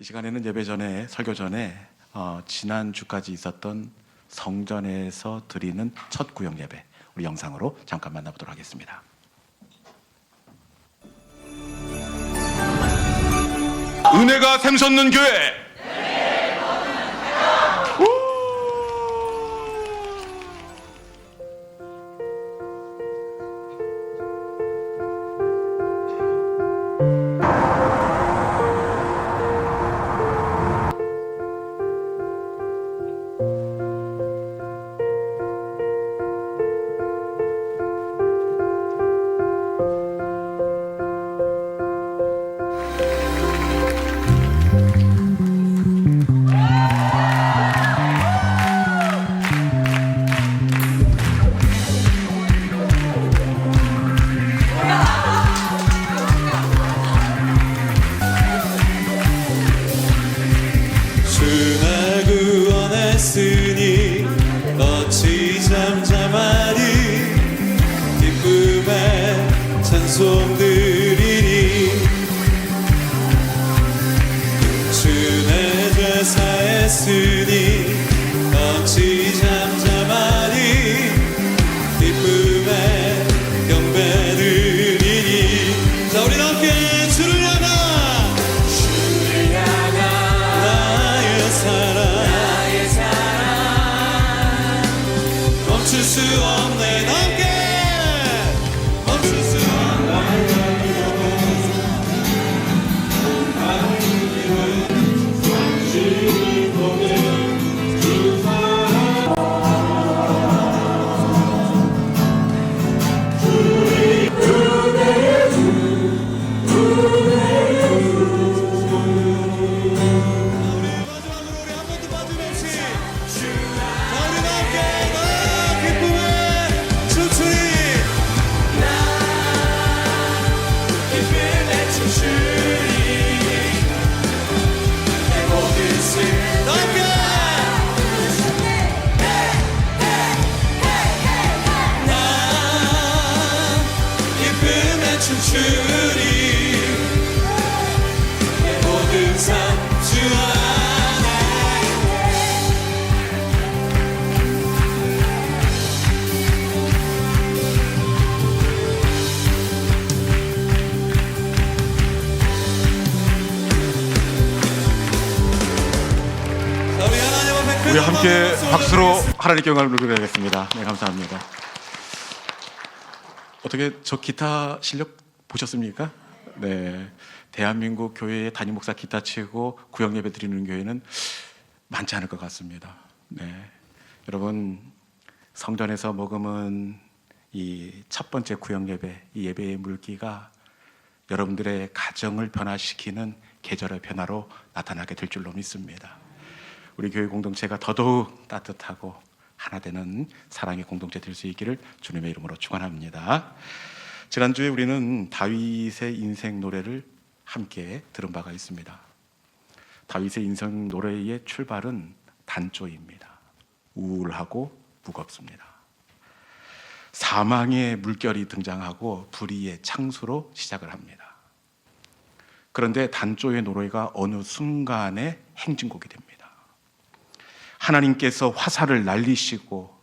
이 시간에는 예배 전에 설교 전에 어, 지난 주까지 있었던 성전에서 드리는 첫 구역 예배 우리 영상으로 잠깐 만나보도록 하겠습니다. 은혜가 샘솟는 교회. 우리 함께 박수 박수로. 하나님께 영광을 누리겠습니다. 네, 감사합니다. 어떻게 저 기타 실력 보셨습니까? 네. 대한민국 교회의 담임 목사 기타 치고 구역 예배 드리는 교회는 많지 않을 것 같습니다. 네. 여러분 성전에서 머금은 이 첫 번째 구역 예배, 이 예배의 물기가 여러분들의 가정을 변화시키는 계절의 변화로 나타나게 될 줄로 믿습니다. 우리 교회 공동체가 더더욱 따뜻하고 하나 되는 사랑의 공동체 될 수 있기를 주님의 이름으로 축원합니다. 지난주에 우리는 다윗의 인생 노래를 함께 들은 바가 있습니다. 다윗의 인생 노래의 출발은 단조입니다. 우울하고 무겁습니다. 사망의 물결이 등장하고 불의의 창수로 시작을 합니다. 그런데 단조의 노래가 어느 순간에 행진곡이 됩니다. 하나님께서 화살을 날리시고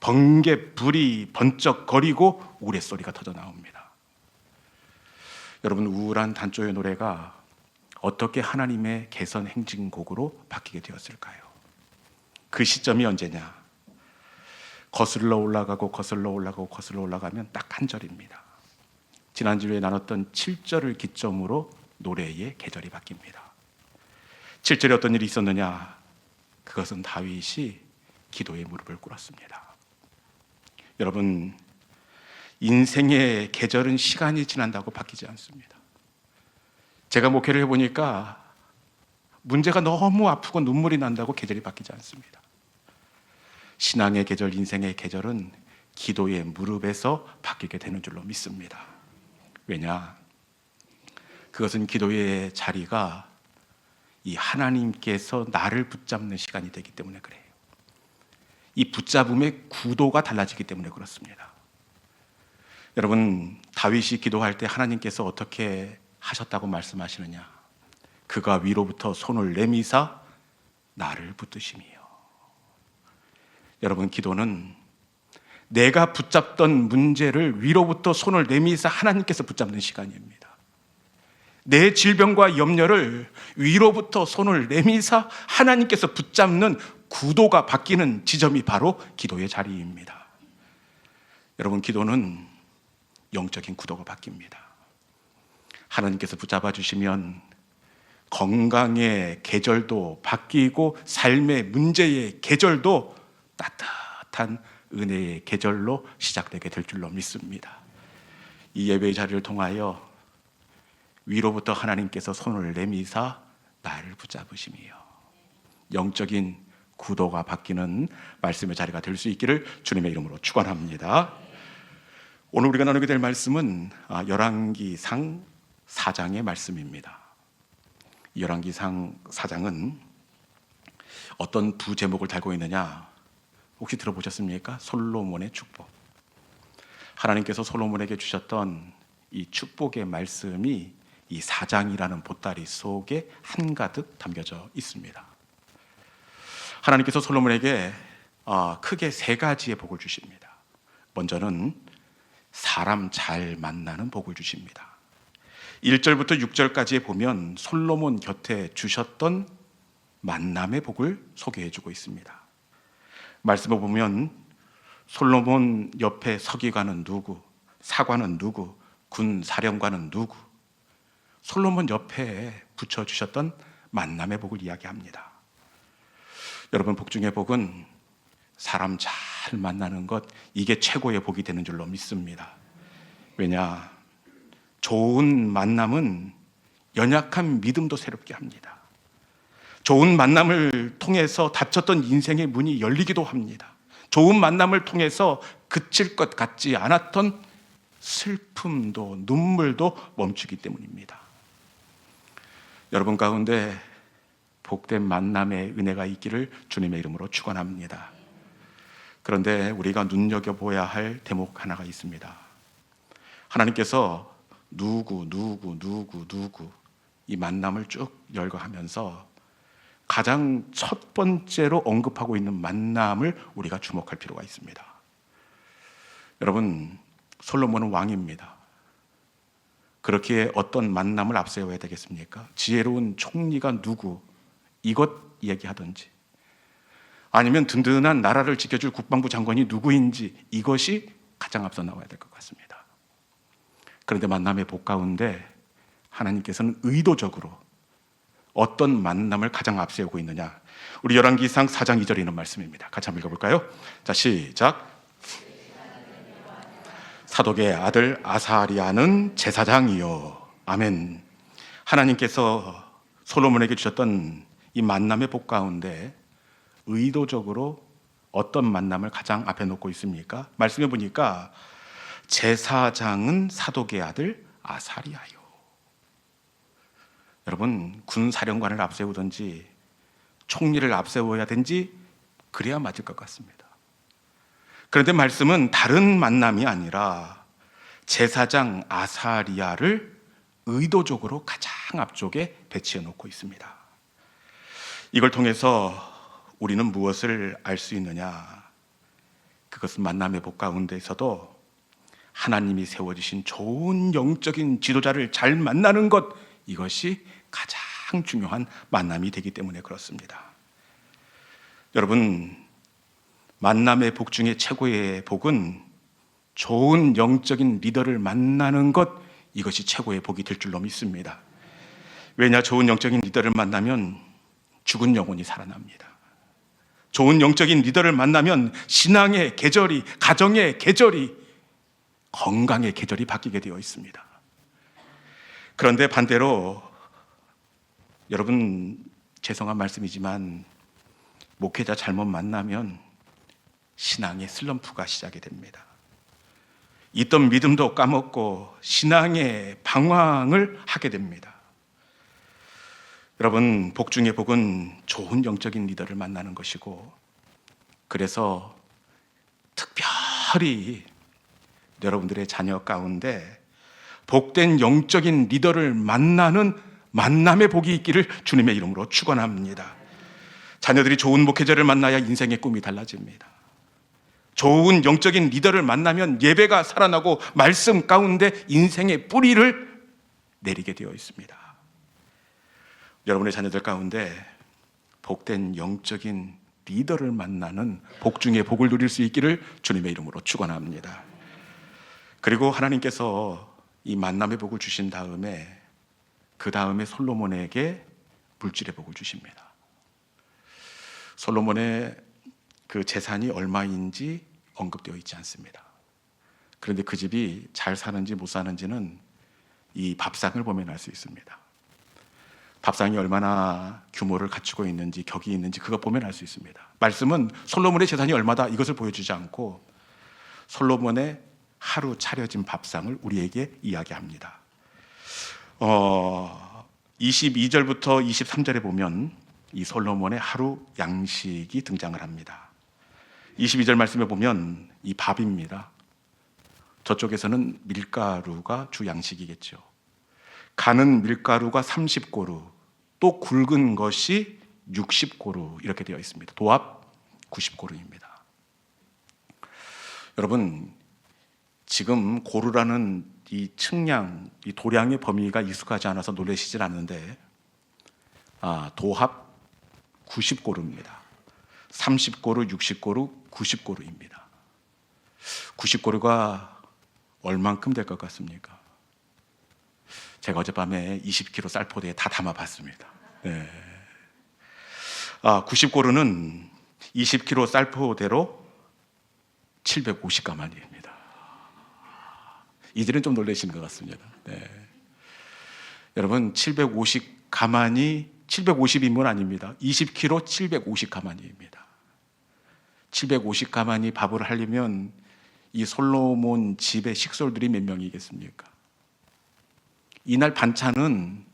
번개 불이 번쩍거리고 우레 소리가 터져 나옵니다. 여러분 우울한 단조의 노래가 어떻게 하나님의 개선 행진곡으로 바뀌게 되었을까요? 그 시점이 언제냐? 거슬러 올라가고 거슬러 올라가고 거슬러 올라가면 딱 한 절입니다. 지난주에 나눴던 7절을 기점으로 노래의 계절이 바뀝니다. 7절에 어떤 일이 있었느냐? 그것은 다윗이 기도의 무릎을 꿇었습니다. 여러분, 인생의 계절은 시간이 지난다고 바뀌지 않습니다. 제가 목회를 해보니까 문제가 너무 아프고 눈물이 난다고 계절이 바뀌지 않습니다. 신앙의 계절, 인생의 계절은 기도의 무릎에서 바뀌게 되는 줄로 믿습니다. 왜냐? 그것은 기도의 자리가 이 하나님께서 나를 붙잡는 시간이 되기 때문에 그래요. 이 붙잡음의 구도가 달라지기 때문에 그렇습니다. 여러분, 다윗이 기도할 때 하나님께서 어떻게 하셨다고 말씀하시느냐? 그가 위로부터 손을 내미사 나를 붙드심이요. 여러분 기도는 내가 붙잡던 문제를 위로부터 손을 내미사 하나님께서 붙잡는 시간입니다. 내 질병과 염려를 위로부터 손을 내미사 하나님께서 붙잡는 구도가 바뀌는 지점이 바로 기도의 자리입니다. 여러분 기도는 영적인 구도가 바뀝니다. 하나님께서 붙잡아 주시면 건강의 계절도 바뀌고 삶의 문제의 계절도 따뜻한 은혜의 계절로 시작되게 될 줄로 믿습니다. 이 예배의 자리를 통하여 위로부터 하나님께서 손을 내미사 나를 붙잡으심이요. 영적인 구도가 바뀌는 말씀의 자리가 될 수 있기를 주님의 이름으로 축원합니다. 오늘 우리가 나누게 될 말씀은 아, 열왕기상 4장의 말씀입니다. 이 열왕기상 4장은 어떤 부 제목을 달고 있느냐? 혹시 들어보셨습니까? 솔로몬의 축복. 하나님께서 솔로몬에게 주셨던 이 축복의 말씀이 이 사장이라는 보따리 속에 한가득 담겨져 있습니다. 하나님께서 솔로몬에게 아, 크게 세 가지의 복을 주십니다. 먼저는 사람 잘 만나는 복을 주십니다. 1절부터 6절까지에 보면 솔로몬 곁에 주셨던 만남의 복을 소개해 주고 있습니다. 말씀을 보면 솔로몬 옆에 서기관은 누구, 사관은 누구, 군 사령관은 누구, 솔로몬 옆에 붙여 주셨던 만남의 복을 이야기합니다. 여러분 복 중의 복은 사람 잘 만나는 것 이게 최고의 복이 되는 줄로 믿습니다. 왜냐 좋은 만남은 연약한 믿음도 새롭게 합니다. 좋은 만남을 통해서 닫혔던 인생의 문이 열리기도 합니다. 좋은 만남을 통해서 그칠 것 같지 않았던 슬픔도 눈물도 멈추기 때문입니다. 여러분 가운데 복된 만남의 은혜가 있기를 주님의 이름으로 축원합니다. 그런데 우리가 눈여겨 보아야 할 대목 하나가 있습니다. 하나님께서 누구, 누구, 누구, 누구 이 만남을 쭉 열거하면서 가장 첫 번째로 언급하고 있는 만남을 우리가 주목할 필요가 있습니다. 여러분, 솔로몬은 왕입니다. 그렇게 어떤 만남을 앞세워야 되겠습니까? 지혜로운 총리가 누구, 이것 얘기하든지, 아니면 든든한 나라를 지켜줄 국방부 장관이 누구인지 이것이 가장 앞서 나와야 될 것 같습니다. 그런데 만남의 복 가운데 하나님께서는 의도적으로 어떤 만남을 가장 앞세우고 있느냐? 우리 열왕기상 4장 2절에 있는 말씀입니다. 같이 한번 읽어볼까요? 자, 시작. 사독의 아들 아사리아는 제사장이요. 아멘. 하나님께서 솔로몬에게 주셨던 이 만남의 복 가운데 의도적으로 어떤 만남을 가장 앞에 놓고 있습니까? 말씀해 보니까 제사장은 사독의 아들 아사리아요. 여러분 군 사령관을 앞세우든지 총리를 앞세워야 된지 그래야 맞을 것 같습니다. 그런데 말씀은 다른 만남이 아니라 제사장 아사리아를 의도적으로 가장 앞쪽에 배치해 놓고 있습니다. 이걸 통해서 우리는 무엇을 알 수 있느냐? 그것은 만남의 복 가운데서도 하나님이 세워주신 좋은 영적인 지도자를 잘 만나는 것 이것이 가장 중요한 만남이 되기 때문에 그렇습니다. 여러분 만남의 복 중에 최고의 복은 좋은 영적인 리더를 만나는 것 이것이 최고의 복이 될 줄로 믿습니다. 왜냐 좋은 영적인 리더를 만나면 죽은 영혼이 살아납니다. 좋은 영적인 리더를 만나면 신앙의 계절이 가정의 계절이 건강의 계절이 바뀌게 되어 있습니다. 그런데 반대로 여러분 죄송한 말씀이지만 목회자 잘못 만나면 신앙의 슬럼프가 시작이 됩니다. 있던 믿음도 까먹고 신앙의 방황을 하게 됩니다. 여러분, 복 중의 복은 좋은 영적인 리더를 만나는 것이고, 그래서 특별히 여러분들의 자녀 가운데 복된 영적인 리더를 만나는 만남의 복이 있기를 주님의 이름으로 축원합니다. 자녀들이 좋은 목회자를 만나야 인생의 꿈이 달라집니다. 좋은 영적인 리더를 만나면 예배가 살아나고 말씀 가운데 인생의 뿌리를 내리게 되어 있습니다. 여러분의 자녀들 가운데 복된 영적인 리더를 만나는 복 중에 복을 누릴 수 있기를 주님의 이름으로 축원합니다. 그리고 하나님께서 이 만남의 복을 주신 다음에 그 다음에 솔로몬에게 물질의 복을 주십니다. 솔로몬의 그 재산이 얼마인지 언급되어 있지 않습니다. 그런데 그 집이 잘 사는지 못 사는지는 이 밥상을 보면 알 수 있습니다. 밥상이 얼마나 규모를 갖추고 있는지 격이 있는지 그것 보면 알 수 있습니다. 말씀은 솔로몬의 재산이 얼마다 이것을 보여주지 않고 솔로몬의 하루 차려진 밥상을 우리에게 이야기합니다. 어, 22절부터 23절에 보면 이 솔로몬의 하루 양식이 등장을 합니다. 22절 말씀에 보면 이 밥입니다. 저쪽에서는 밀가루가 주 양식이겠죠. 가는 밀가루가 30고루, 또 굵은 것이 60고루 이렇게 되어 있습니다. 도합 90고루입니다. 여러분, 지금 고루라는 이 측량, 이 도량의 범위가 익숙하지 않아서 놀라시질 않는데, 아, 도합 90고루입니다. 30고루, 60고루, 90고루입니다. 90고루가 얼만큼 될 것 같습니까? 제가 어젯밤에 20kg 쌀포대에 다 담아봤습니다. 네. 아, 90고루는 20kg 쌀포대로 750가마니입니다. 이들은 좀 놀라시는 것 같습니다. 네. 여러분, 750가마니 750인분 아닙니다. 20kg 750가마니입니다. 750가마니 밥을 하려면 이 솔로몬 집의 식솔들이 몇 명이겠습니까? 이날 반찬은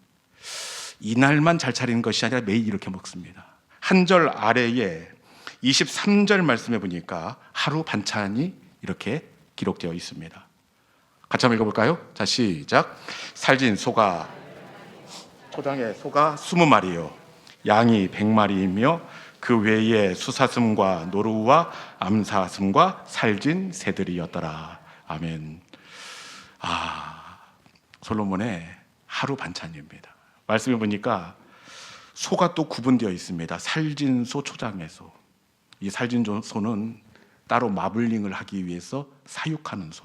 이날만 잘 차리는 것이 아니라 매일 이렇게 먹습니다. 한 절 아래에 23절 말씀해 보니까 하루 반찬이 이렇게 기록되어 있습니다. 같이 한번 읽어볼까요? 자, 시작. 살진 소가, 초장에 소가 20마리요. 양이 100마리이며 그 외에 수사슴과 노루와 암사슴과 살진 새들이었더라. 아멘. 아, 솔로몬의 하루 반찬입니다. 말씀해 보니까 소가 또 구분되어 있습니다. 살진 소, 초장의 소. 이 살진 소는 따로 마블링을 하기 위해서 사육하는 소.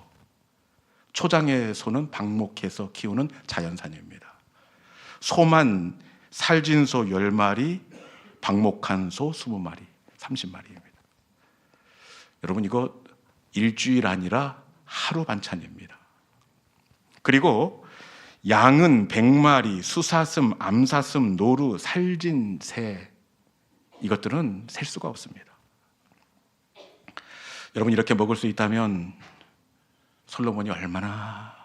초장의 소는 방목해서 키우는 자연산입니다. 소만 살진 소 10마리, 방목한 소 20마리, 30마리입니다. 여러분 이거 일주일 아니라 하루 반찬입니다. 그리고 양은 100마리, 수사슴, 암사슴, 노루, 살진, 새 이것들은 셀 수가 없습니다. 여러분 이렇게 먹을 수 있다면 솔로몬이 얼마나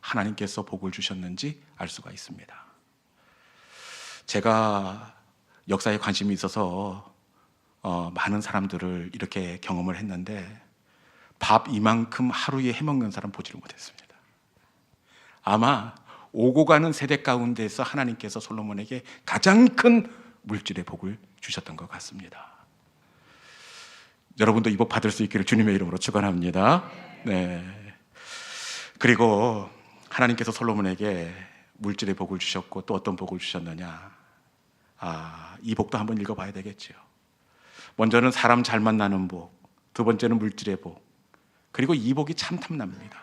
하나님께서 복을 주셨는지 알 수가 있습니다. 제가 역사에 관심이 있어서 어, 많은 사람들을 이렇게 경험을 했는데 밥 이만큼 하루에 해먹는 사람 보지를 못했습니다. 아마 오고 가는 세대 가운데서 하나님께서 솔로몬에게 가장 큰 물질의 복을 주셨던 것 같습니다. 여러분도 이 복 받을 수 있기를 주님의 이름으로 축원합니다. 네. 그리고 하나님께서 솔로몬에게 물질의 복을 주셨고 또 어떤 복을 주셨느냐? 아, 이 복도 한번 읽어봐야 되겠죠. 먼저는 사람 잘 만나는 복, 두 번째는 물질의 복, 그리고 이 복이 참 탐납니다.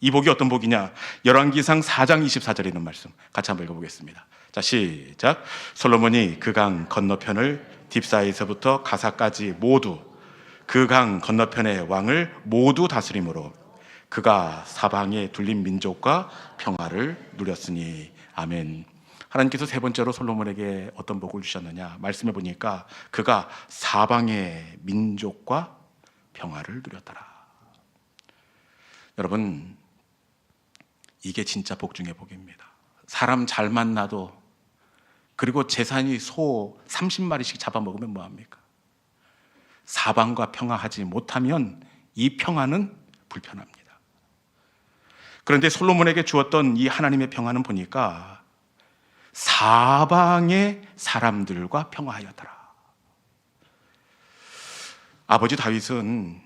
이 복이 어떤 복이냐? 열왕기상 4장 24절에 있는 말씀 같이 한번 읽어보겠습니다. 자, 시작. 솔로몬이 그 강 건너편을 딥사에서부터 가사까지 모두 그 강 건너편의 왕을 모두 다스림으로 그가 사방에 둘린 민족과 평화를 누렸으니 아멘. 하나님께서 세 번째로 솔로몬에게 어떤 복을 주셨느냐? 말씀해 보니까 그가 사방의 민족과 평화를 누렸더라. 여러분, 이게 진짜 복 중의 복입니다. 사람 잘 만나도 그리고 재산이 소 30마리씩 잡아먹으면 뭐합니까? 사방과 평화하지 못하면 이 평화는 불편합니다. 그런데 솔로몬에게 주었던 이 하나님의 평화는 보니까 사방의 사람들과 평화하였더라. 아버지 다윗은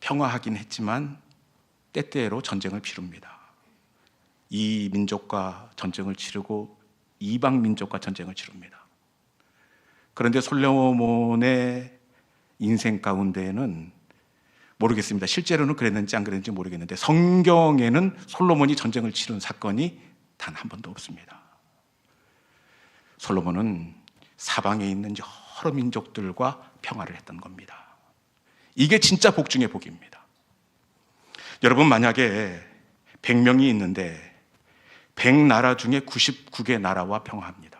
평화하긴 했지만 때때로 전쟁을 치릅니다. 이 민족과 전쟁을 치르고 이방 민족과 전쟁을 치릅니다. 그런데 솔로몬의 인생 가운데에는 모르겠습니다. 실제로는 그랬는지 안 그랬는지 모르겠는데 성경에는 솔로몬이 전쟁을 치른 사건이 단 한 번도 없습니다. 솔로몬은 사방에 있는 여러 민족들과 평화를 했던 겁니다. 이게 진짜 복 중의 복입니다. 여러분 만약에 100명이 있는데 100나라 중에 99개 나라와 평화합니다.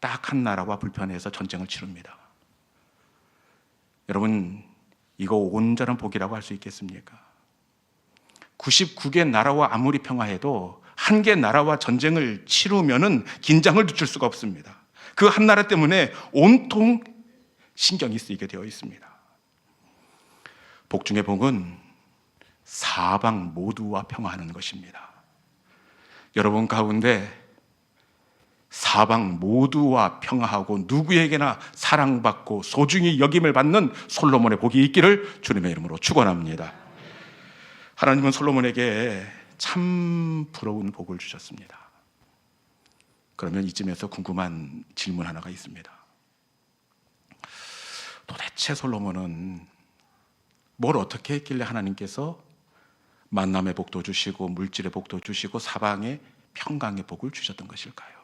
딱 한 나라와 불편해서 전쟁을 치릅니다. 여러분 이거 온전한 복이라고 할 수 있겠습니까? 99개 나라와 아무리 평화해도 한 개 나라와 전쟁을 치르면은 긴장을 늦출 수가 없습니다. 그 한 나라 때문에 온통 신경이 쓰이게 되어 있습니다. 복 중의 복은 사방 모두와 평화하는 것입니다. 여러분 가운데 사방 모두와 평화하고 누구에게나 사랑받고 소중히 여김을 받는 솔로몬의 복이 있기를 주님의 이름으로 축원합니다. 하나님은 솔로몬에게 참 부러운 복을 주셨습니다. 그러면 이쯤에서 궁금한 질문 하나가 있습니다. 도대체 솔로몬은 뭘 어떻게 했길래 하나님께서 만남의 복도 주시고 물질의 복도 주시고 사방에 평강의 복을 주셨던 것일까요?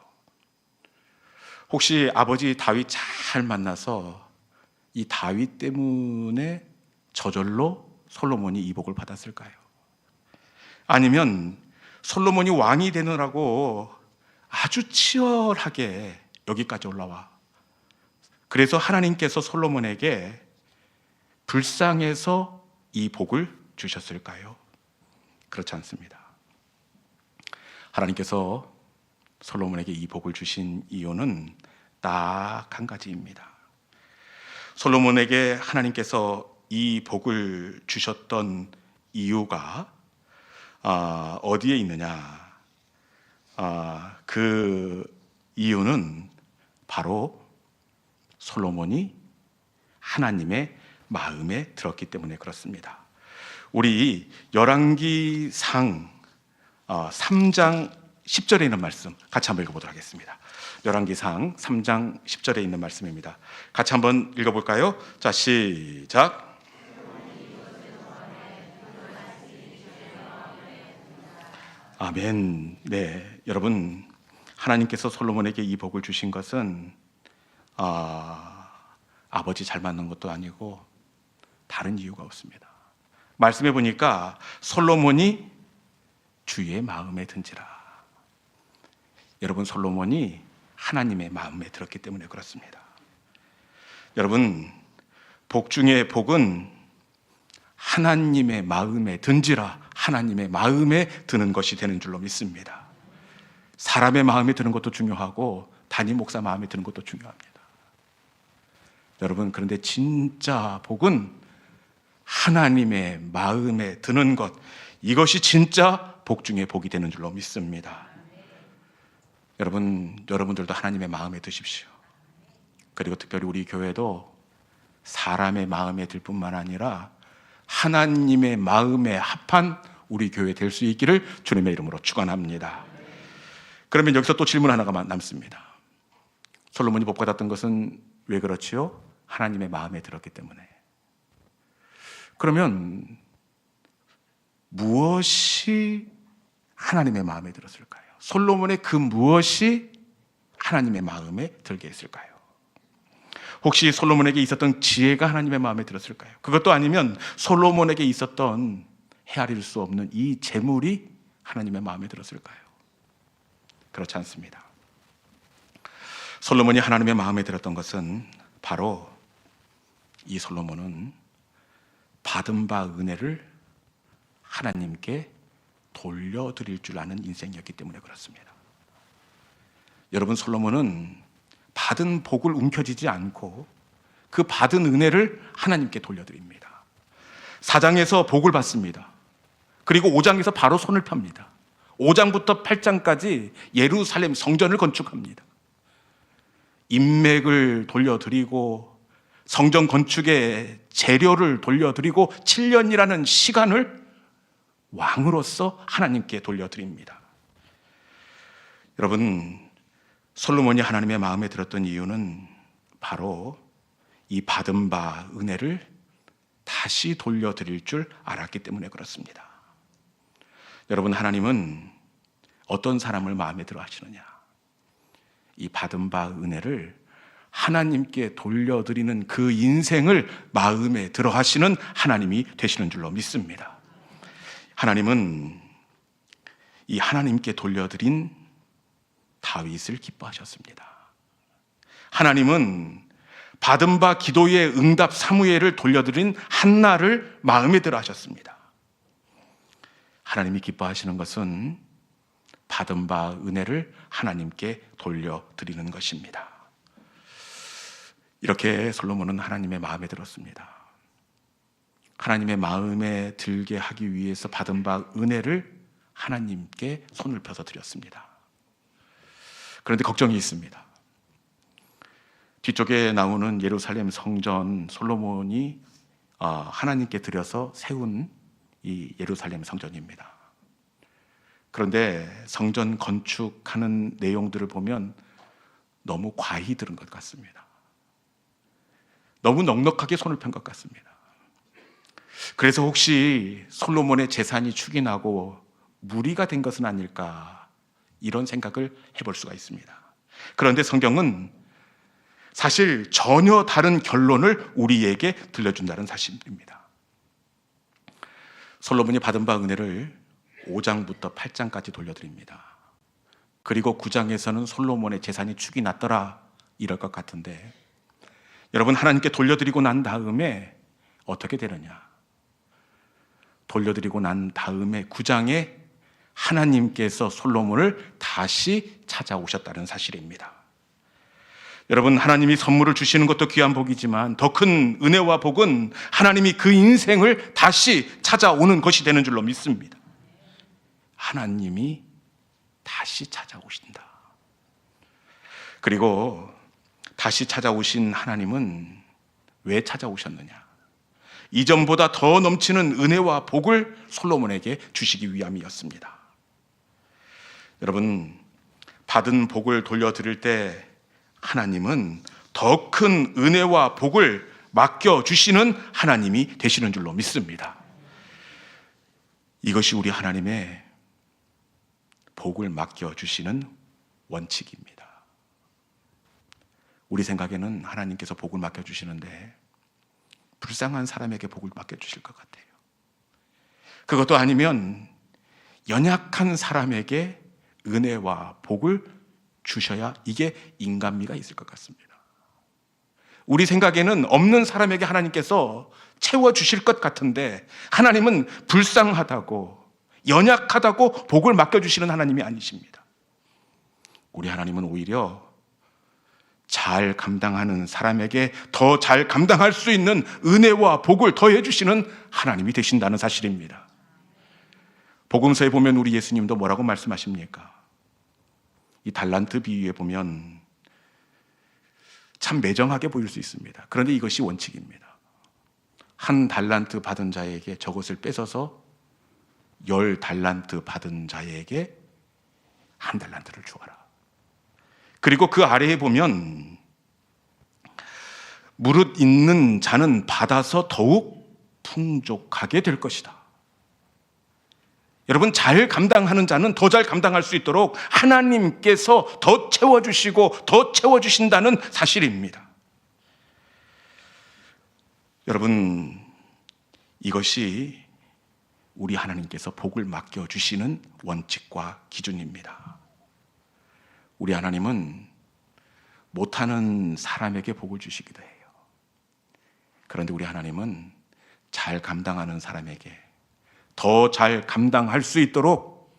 혹시 아버지 다윗 잘 만나서 이 다윗 때문에 저절로 솔로몬이 이 복을 받았을까요? 아니면 솔로몬이 왕이 되느라고 아주 치열하게 여기까지 올라와. 그래서 하나님께서 솔로몬에게 불쌍해서 이 복을 주셨을까요? 그렇지 않습니다. 하나님께서 솔로몬에게 이 복을 주신 이유는 딱 한 가지입니다. 솔로몬에게 하나님께서 이 복을 주셨던 이유가 아, 어디에 있느냐? 아, 그 이유는 바로 솔로몬이 하나님의 마음에 들었기 때문에 그렇습니다. 우리 열왕기상 3장 10절에 있는 말씀 같이 한번 읽어보도록 하겠습니다. 열왕기상 3장 10절에 있는 말씀입니다. 같이 한번 읽어볼까요? 자 시작. 아멘. 네, 여러분 하나님께서 솔로몬에게 이 복을 주신 것은 아, 아버지 잘 맞는 것도 아니고 다른 이유가 없습니다. 말씀해 보니까 솔로몬이 주의 마음에 든지라. 여러분 솔로몬이 하나님의 마음에 들었기 때문에 그렇습니다. 여러분 복 중에 복은 하나님의 마음에 든지라 하나님의 마음에 드는 것이 되는 줄로 믿습니다. 사람의 마음에 드는 것도 중요하고 단임 목사 마음에 드는 것도 중요합니다. 여러분 그런데 진짜 복은 하나님의 마음에 드는 것 이것이 진짜 복 중에 복이 되는 줄로 믿습니다. 여러분 여러분들도 하나님의 마음에 드십시오. 그리고 특별히 우리 교회도 사람의 마음에 들 뿐만 아니라 하나님의 마음에 합한 우리 교회 될 수 있기를 주님의 이름으로 축원합니다. 그러면 여기서 또 질문 하나가 남습니다. 솔로몬이 복 받았던 것은 왜 그렇지요? 하나님의 마음에 들었기 때문에. 그러면 무엇이 하나님의 마음에 들었을까요? 솔로몬의 그 무엇이 하나님의 마음에 들게 했을까요? 혹시 솔로몬에게 있었던 지혜가 하나님의 마음에 들었을까요? 그것도 아니면 솔로몬에게 있었던 헤아릴 수 없는 이 재물이 하나님의 마음에 들었을까요? 그렇지 않습니다. 솔로몬이 하나님의 마음에 들었던 것은 바로 이 솔로몬은 받은 바 은혜를 하나님께 돌려드릴 줄 아는 인생이었기 때문에 그렇습니다. 여러분 솔로몬은 받은 복을 움켜쥐지 않고 그 받은 은혜를 하나님께 돌려드립니다. 사장에서 복을 받습니다. 그리고 5장에서 바로 손을 펴니다. 5장부터 8장까지 예루살렘 성전을 건축합니다. 인맥을 돌려드리고 성전 건축의 재료를 돌려드리고 7년이라는 시간을 왕으로서 하나님께 돌려드립니다. 여러분, 솔로몬이 하나님의 마음에 들었던 이유는 바로 이 받은 바 은혜를 다시 돌려드릴 줄 알았기 때문에 그렇습니다. 여러분, 하나님은 어떤 사람을 마음에 들어 하시느냐? 이 받은 바 은혜를 하나님께 돌려드리는 그 인생을 마음에 들어 하시는 하나님이 되시는 줄로 믿습니다. 하나님은 이 하나님께 돌려드린 다윗을 기뻐하셨습니다. 하나님은 받은 바 기도의 응답 사무엘을 돌려드린 한나를 마음에 들어 하셨습니다. 하나님이 기뻐하시는 것은 받은 바 은혜를 하나님께 돌려드리는 것입니다. 이렇게 솔로몬은 하나님의 마음에 들었습니다. 하나님의 마음에 들게 하기 위해서 받은 바 은혜를 하나님께 손을 펴서 드렸습니다. 그런데 걱정이 있습니다. 뒤쪽에 나오는 예루살렘 성전 솔로몬이 아, 하나님께 드려서 세운 이 예루살렘 성전입니다. 그런데 성전 건축하는 내용들을 보면 너무 과히 들은 것 같습니다. 너무 넉넉하게 손을 편 것 같습니다. 그래서 혹시 솔로몬의 재산이 축인하고 무리가 된 것은 아닐까 이런 생각을 해볼 수가 있습니다. 그런데 성경은 사실 전혀 다른 결론을 우리에게 들려준다는 사실입니다. 솔로몬이 받은 바 은혜를 5장부터 8장까지 돌려드립니다. 그리고 9장에서는 솔로몬의 재산이 축이 났더라 이럴 것 같은데 여러분 하나님께 돌려드리고 난 다음에 어떻게 되느냐? 돌려드리고 난 다음에 9장에 하나님께서 솔로몬을 다시 찾아오셨다는 사실입니다. 여러분, 하나님이 선물을 주시는 것도 귀한 복이지만 더 큰 은혜와 복은 하나님이 그 인생을 다시 찾아오는 것이 되는 줄로 믿습니다. 하나님이 다시 찾아오신다. 그리고 다시 찾아오신 하나님은 왜 찾아오셨느냐? 이전보다 더 넘치는 은혜와 복을 솔로몬에게 주시기 위함이었습니다. 여러분, 받은 복을 돌려드릴 때 하나님은 더 큰 은혜와 복을 맡겨주시는 하나님이 되시는 줄로 믿습니다. 이것이 우리 하나님의 복을 맡겨주시는 원칙입니다. 우리 생각에는 하나님께서 복을 맡겨주시는데 불쌍한 사람에게 복을 맡겨주실 것 같아요. 그것도 아니면 연약한 사람에게 은혜와 복을 주셔야 이게 인간미가 있을 것 같습니다. 우리 생각에는 없는 사람에게 하나님께서 채워 주실 것 같은데 하나님은 불쌍하다고 연약하다고 복을 맡겨 주시는 하나님이 아니십니다. 우리 하나님은 오히려 잘 감당하는 사람에게 더 잘 감당할 수 있는 은혜와 복을 더해 주시는 하나님이 되신다는 사실입니다. 복음서에 보면 우리 예수님도 뭐라고 말씀하십니까? 이 달란트 비유에 보면 참 매정하게 보일 수 있습니다. 그런데 이것이 원칙입니다. 한 달란트 받은 자에게 저것을 뺏어서 열 달란트 받은 자에게 한 달란트를 주어라. 그리고 그 아래에 보면 무릇 있는 자는 받아서 더욱 풍족하게 될 것이다. 여러분, 잘 감당하는 자는 더 잘 감당할 수 있도록 하나님께서 더 채워주시고 더 채워주신다는 사실입니다. 여러분, 이것이 우리 하나님께서 복을 맡겨 주시는 원칙과 기준입니다. 우리 하나님은 못하는 사람에게 복을 주시기도 해요. 그런데 우리 하나님은 잘 감당하는 사람에게 더 잘 감당할 수 있도록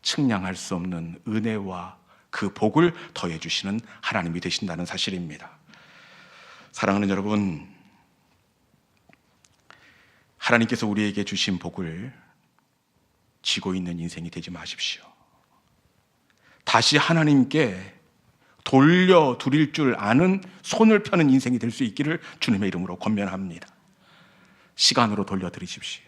측량할 수 없는 은혜와 그 복을 더해 주시는 하나님이 되신다는 사실입니다. 사랑하는 여러분, 하나님께서 우리에게 주신 복을 지고 있는 인생이 되지 마십시오. 다시 하나님께 돌려 드릴 줄 아는 손을 펴는 인생이 될 수 있기를 주님의 이름으로 권면합니다. 시간으로 돌려 드리십시오.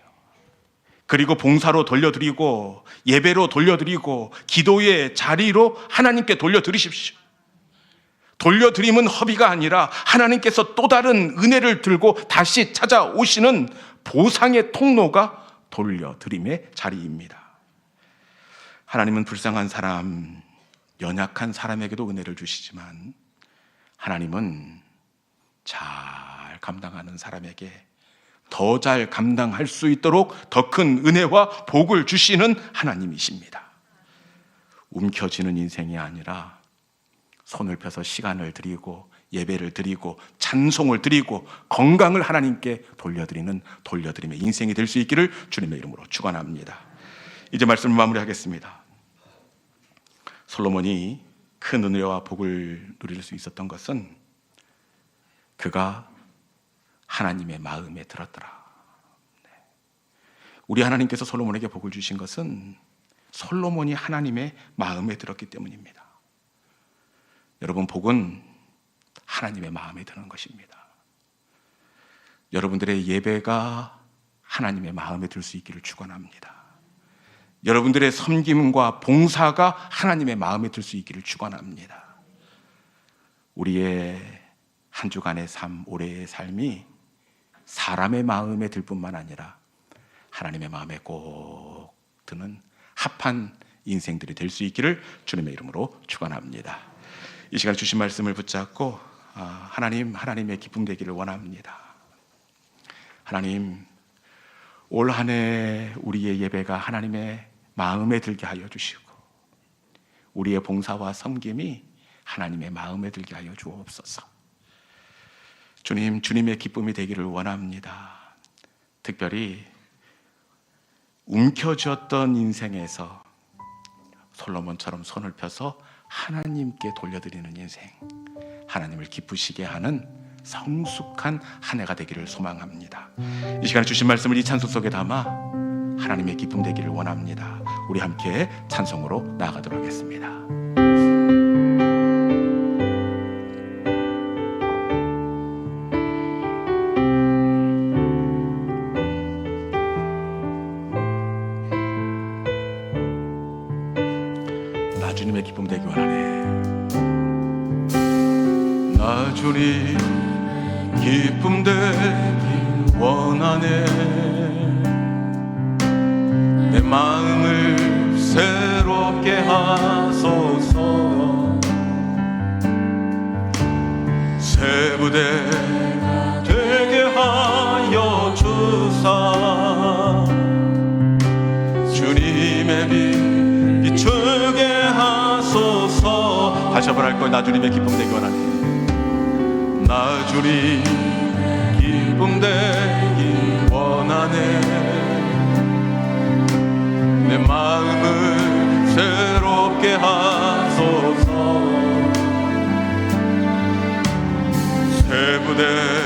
그리고 봉사로 돌려드리고 예배로 돌려드리고 기도의 자리로 하나님께 돌려드리십시오. 돌려드림은 허비가 아니라 하나님께서 또 다른 은혜를 들고 다시 찾아오시는 보상의 통로가 돌려드림의 자리입니다. 하나님은 불쌍한 사람, 연약한 사람에게도 은혜를 주시지만 하나님은 잘 감당하는 사람에게 더 잘 감당할 수 있도록 더 큰 은혜와 복을 주시는 하나님이십니다. 움켜쥐는 인생이 아니라 손을 펴서 시간을 드리고 예배를 드리고 찬송을 드리고 건강을 하나님께 돌려드리는 돌려드림의 인생이 될 수 있기를 주님의 이름으로 축원합니다. 이제 말씀을 마무리하겠습니다. 솔로몬이 큰 은혜와 복을 누릴 수 있었던 것은 그가 하나님의 마음에 들었더라. 네. 우리 하나님께서 솔로몬에게 복을 주신 것은 솔로몬이 하나님의 마음에 들었기 때문입니다. 여러분 복은 하나님의 마음에 드는 것입니다. 여러분들의 예배가 하나님의 마음에 들 수 있기를 축원합니다. 여러분들의 섬김과 봉사가 하나님의 마음에 들 수 있기를 축원합니다. 우리의 한 주간의 삶, 올해의 삶이 사람의 마음에 들 뿐만 아니라 하나님의 마음에 꼭 드는 합한 인생들이 될 수 있기를 주님의 이름으로 축원합니다. 이 시간 주신 말씀을 붙잡고 아, 하나님 하나님의 기쁨 되기를 원합니다. 하나님 올 한해 우리의 예배가 하나님의 마음에 들게 하여 주시고 우리의 봉사와 섬김이 하나님의 마음에 들게 하여 주옵소서. 주님, 주님의 기쁨이 되기를 원합니다. 특별히 움켜쥐었던 인생에서 솔로몬처럼 손을 펴서 하나님께 돌려드리는 인생, 하나님을 기쁘시게 하는 성숙한 한 해가 되기를 소망합니다. 이 시간에 주신 말씀을 이 찬송 속에 담아 하나님의 기쁨 되기를 원합니다. 우리 함께 찬송으로 나아가도록 하겠습니다. 새롭게 하소서. 새 부대가 되게 하여 주사. 주님의 빛 비추게 하소서 다시 한번 할 거예요 나 주님의 기쁨 되기 원하네 나 주님 기쁨 되기 원하네 마음을 새롭게 하소서. 새 부대